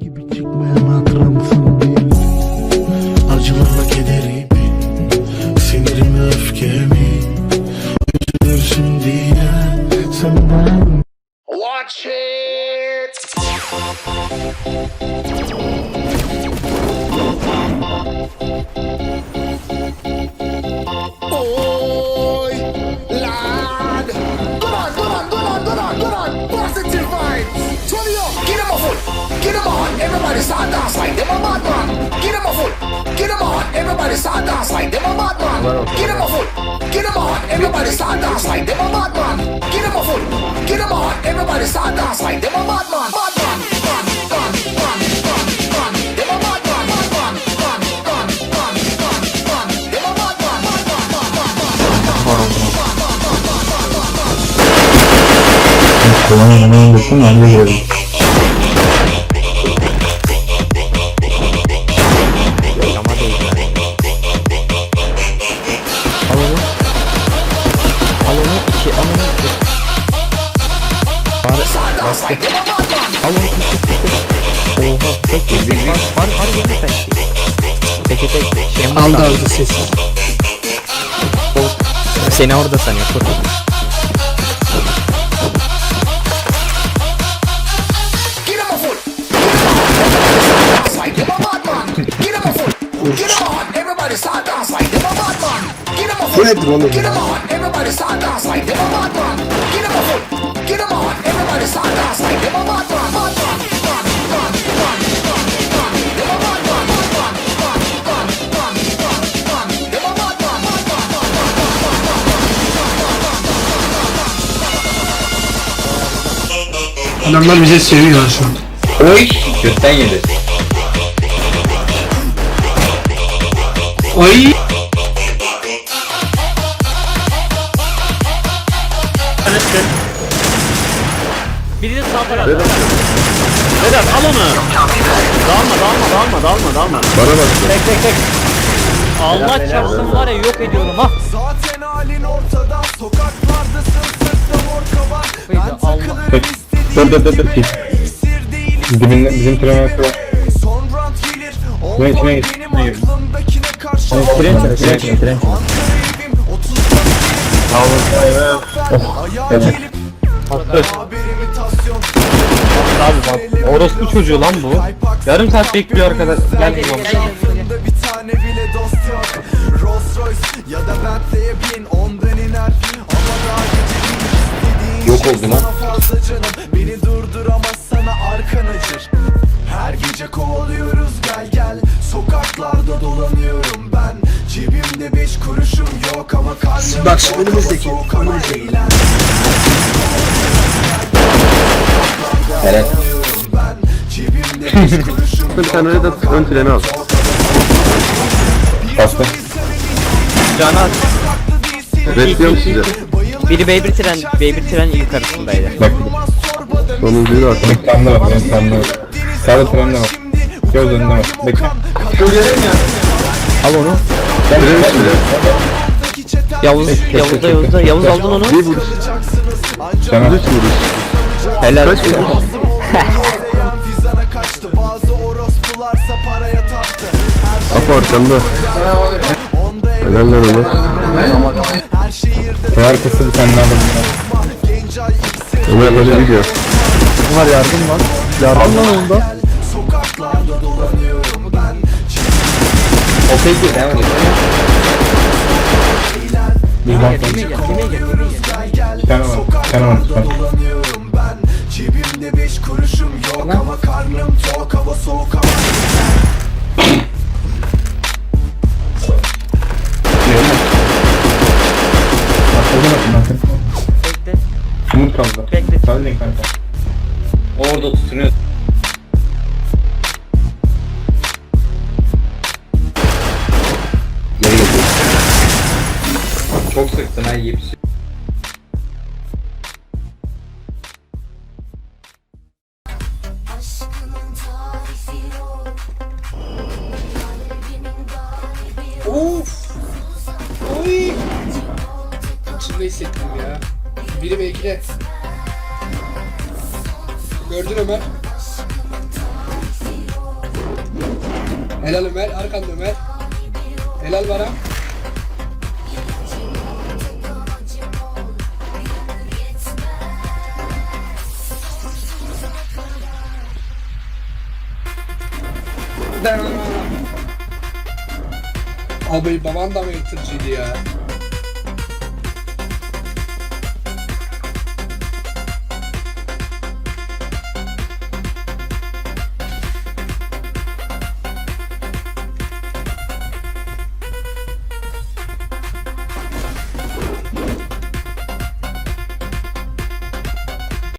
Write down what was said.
gibi çıkmayan hatırımsın bil Acılarla kederimi Sinirimi öfkemi Üzülürsün diye Senden Watch it! Everybody start dance like them a bad man! Get 'em a full! Get 'em on! Everybody start dance like them a bad man! Get 'em a full! Get 'em on! Everybody start dance like them a bad man! Get 'em a full! Get 'em on! Everybody start dance like them a bad man! Bad man! Man, man, man, man, man. Them a bad man! Bad man! Man, man, man, man, man. Them a bad man! Bad man, man, man, man. Kolay yemeğin desin ben de gördüm. Onu. Oha. Tek tek tek. Fare, fare geldi tek. Tek tek tek. Şey, Aldı aldı ses. Seni orada sanıyor. Kur. Bu nedir oğlum ya? Adamlar bize seviyor şu an. Oy! Götten yedi. Ay! Biri de sağ tarafta. Vedat al onu. Dalma dalma dalma dalma dalma. Bana bak. Tek tek tek. Allah çarpsın var ya yok ediyorum ha. Zaten halin ortada Sokaklardasın sırtta mor kaban Ben Allah. takılırım Dur dur dur dur. istediğim İksir değil Dibinde bizim kilometre var. Son round gelir O Ne, boy ne? benim aklımdakine karşı Tren Ankara tren tren tren. evim 30 Ayağa gelip bak orospu çocuğu lan bu. Yarım saat bekliyor arkadaş. Gel gel bir tane bile dost yok Rolls Royce ya da Bentley'e bin ondan iner Ama daha gece Yok istediğin oldu şey lan. fazla canım Beni durduramaz sana arkan acır Her gece kovalıyoruz gel gel Sokaklarda dolanıyorum ben Cebimde beş kuruşum yok ama karnım Bak, tok, önümüzdeki, önümüzdeki. Helal. Bir tane de ön treni al. Bastı. Canan. Bekliyorum sizi. Biri B1 tren, B1 tren yukarısındaydı. Bak. Sonuncuyu da atmak. Tamda var. Ben tamda var. Sağda trende var. Göz önünde var. Bekle. Al onu. Ben de Yavuz, Yavuz'da Yavuz'da. Yavuz aldın onu. Bir vuruş. Sana. Üç vuruş. Helal. Kaç vuruş? Arkanda. Helal lan onu. her Arkası bir tane Ömer böyle gidiyor. Var yardım var. Yardım lan onda. Sokaklarda dolanıyorum ben O peki devam edelim. Bir bak. Tane var. Tane var. Cebimde beş kuruşum yok ama karnım tok hava soğuk kaldı. Bekle. Sadece kanka. Orada tutunuyor. Geri geliyor. Çok sıktın ha yok Kalbimin galibi Of! Oy! İçimde hissettim ya. Biri belki de. Gördün Ömer. Helal Ömer. Arkanda Ömer. Helal Baran. Abi baban da mı eğitimciydi ya?